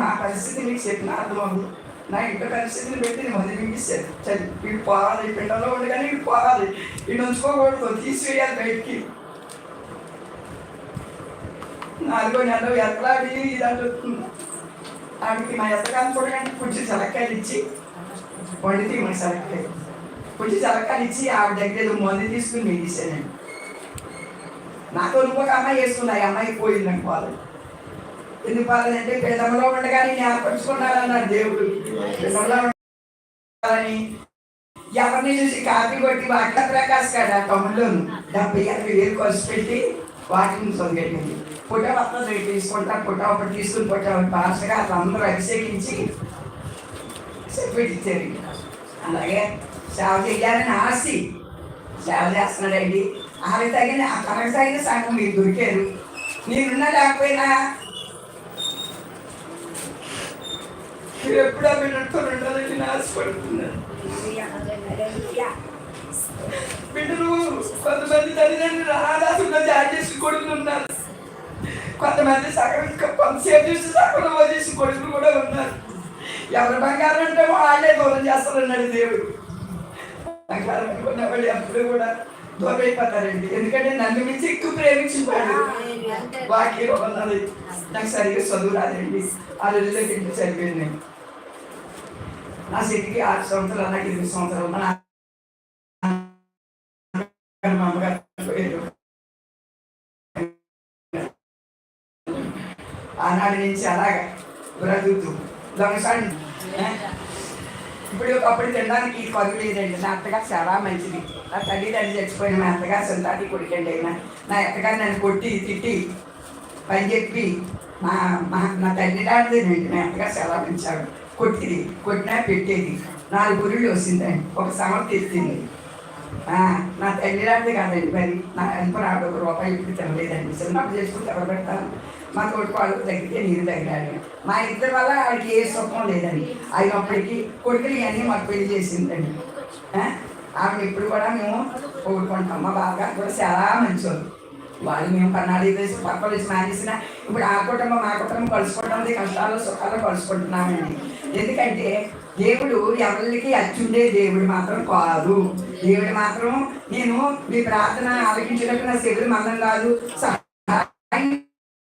నా పరిస్థితి మీకు చెప్పిన అర్థం నా ఇంటి పరిస్థితిని పెట్టి నేను వదిలించాను చదివి వీడు పోవాలి పిండంలో కానీ వీడు పోవాలి. వీడు ఉంచుకోకూడదు తీసివేయాలి బయటికి. నాలుగో నెలలో ఎట్లాడి ఇది అంటుంది మా ఎత్తకాన్ని చూడగానే కొంచెం సెలక్కాయలు ఇచ్చి వండితే మన సెలక్కాయ కొంచెం సెలక్కాయలు ఇచ్చి ఆవిడ దగ్గర ఏదో మందు తీసుకుని మిగిసానండి నాతో నువ్వు ఒక అమ్మాయి వేసుకున్నా ఈ అమ్మాయి పోయిందని ఎన్ని ఎందుకు పాలంటే పిల్లమలో ఉండగానే జ్ఞాపకం దేవుడు. పిల్లమలో ఉండాలని ఎవరిని చూసి కాపీ కొట్టి వాటిలో ప్రకాశ్ కాదు ఆ తమ్ముళ్ళను డెబ్బై ఎనభై వేలు ఖర్చు పెట్టి వాటిని సొంగెట్టింది పుట్ట మొత్తం తీసుకుంటా పుట్ట ఒకటి తీసుకుని పుట్ట ఒకటి పాసగా అందరూ అభిషేకించి సర్టిఫికెట్ ఇచ్చారు అలాగే సేవ చేయాలని ఆశ సేవ చేస్తున్నాడండి. ఆమె తగిన ఆ తనకు తగిన సంఘం మీరు దొరికారు. మీరున్నా లేకపోయినా మీరు ఎప్పుడు ఆ బిడ్డతో ఉండాలని నేను ఆశపడుతున్నాను. బిడ్డలు కొంతమంది తల్లిదండ్రులు జాయిన్ చేసి కొడుకులు ఉన్నారు. కొంతమంది సగం కొంతసేపు చూసి సగంలో వదిలేసి కొడుకులు కూడా ఉన్నారు. ఎవరి బంగారం అంటే వాళ్ళే దూరం చేస్తారన్నాడు దేవుడు. బంగారం అనుకున్న వాళ్ళు ఎప్పుడు కూడా దూరం అయిపోతారండి ఎందుకంటే నన్ను మించి ఎక్కువ ప్రేమించుకున్నాడు వాక్యం ఉన్నది. నాకు సరిగ్గా చదువు రాదండి. ఆ రోజుల్లో చదివాను నేను. నా శక్తికి ఆరు సంవత్సరాలు నాకు ఎనిమిది సంవత్సరాలు మా నాన్న అమ్మగారు ఆనాటి నుంచి అలాగే బ్రతుకుతూ దొంగసాడి ఇప్పుడు ఒకప్పుడు తినడానికి కొద్ది లేదండి. నా అత్తగారు చాలా మంచిది. నా తల్లిదండ్రులు చచ్చిపోయిన మా అత్తగారు సొంతాటి కొడుకండి అయినా. నా అత్తగారు నన్ను కొట్టి తిట్టి పని చెప్పి మా మా నా తల్లి లాంటిదేనండి మా అత్తగారు చాలా పెంచాడు కొట్టింది కొట్టినా పెట్టేది. నాలుగు గురులు వచ్చిందండి ఒక సమర్థ ఎత్తింది నా తల్లి లాంటిది కాదండి మరి. నా ఎంత రాడు ఒక రూపాయి ఇప్పుడు తినలేదండి చిన్నప్పుడు చేసుకుంటే ఎవరు పెడతాను మా తోటి వాళ్ళు తగ్గితే నీరు తగ్గాడు మా ఇద్దరి వల్ల ఆవిడకి ఏ సుఖం లేదండి. అయినప్పటికీ కొడుకులు ఇవన్నీ మాకు పెళ్ళి చేసిందండి. ఆమె ఆవిడ ఇప్పుడు కూడా మేము ఊరుకుంటాం మా బాగా కూడా చాలా మంచివాళ్ళు వాళ్ళు మేము పన్నాడు వేసి పక్కలు మానేసిన. ఇప్పుడు ఆ కుటుంబం ఆ కుటుంబం కలుసుకోవడం కష్టాలు సుఖాలు కలుసుకుంటున్నామండి. ఎందుకంటే దేవుడు ఎవరికి అచ్చుండే దేవుడు మాత్రం కాదు. దేవుడు మాత్రం నేను మీ ప్రార్థన ఆలకించడానికి నా శరీరం మందం కాదు సహాయం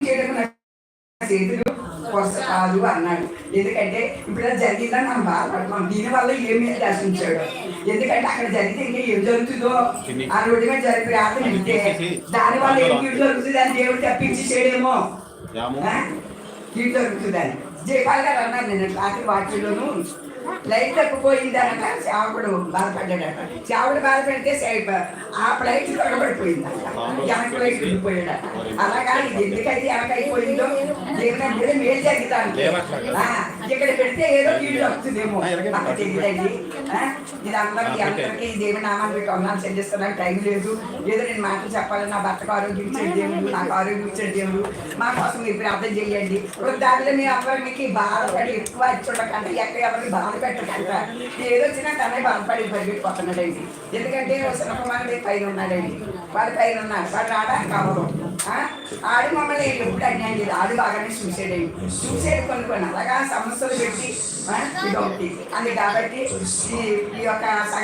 చేయడానికి నా చేతులు వస్త కాదు అన్నాడు. ఎందుకంటే ఇప్పుడు అది జరిగిందని మనం బాధపడుతున్నాం. దీనివల్ల ఏమి దర్శించాడు? ఎందుకంటే అక్కడ జరిగితే ఇంకా ఏం జరుగుతుందో ఆ రోడ్డు మీద జరిగి ప్రార్థన వింటే దానివల్ల ఏం జరుగుతుంది అని దేవుడు తప్పించి చేయడేమో కీడు జరుగుతుందని జయపాల్ గారు అన్నారు నేను రాత్రి వాటిలోను లైట్ తప్పిపోయిందనట చావుడు బాధపడ్డాడట చావుడు బాధపడితే సైడ్ ఆ ఫ్లైట్ తొడబడిపోయిందట వెనక లైట్ వెళ్ళిపోయాడట అలాగా ఇది ఎందుకైతే వెనకైపోయిందో దేవుని అంటే మేలు జరుగుతాను ఇక్కడ పెడితే ఏదో కీడు వస్తుందేమో. నాకు తెలియదండి? ఇది అందరికి అందరికి దేవుని నామాన్ని పెట్టి వందనాలు చెల్లిస్తున్నాను టైం లేదు. ఏదో నేను మాటలు చెప్పాలి నా భర్తకు ఆరోగ్యం ఇచ్చాడు దేవుడు నాకు ఆరోగ్యం ఇచ్చాడు దేవుడు. మా కోసం మీరు ప్రార్థన చేయండి. వృద్ధాప్యలో మీ మీకు బాధపడి ఎక్కువ చూడకండి ఎక్కడ ఎవరికి బాధ పెట్టకంట ఏదో వచ్చినా తనే బాధపడి పరిగెత్తిపోతున్నాడండి ఎందుకంటే సునకుమారుడి పైన ఉన్నాడండి. వాడు పైన ఉన్నాడు. వాడు రావడానికి అవ్వరు ఆ? ఆడు మమ్మల్ని ఎప్పుడు అన్యాయం లేదు ఆడు బాగానే చూసాడండి. చూసేది కొన్ని కొన్ని. అలాగా సమస్యలు పెట్టి ఆ, ఇది ఒకటి అది కాబట్టి ఈ ఈ యొక్క సంఘ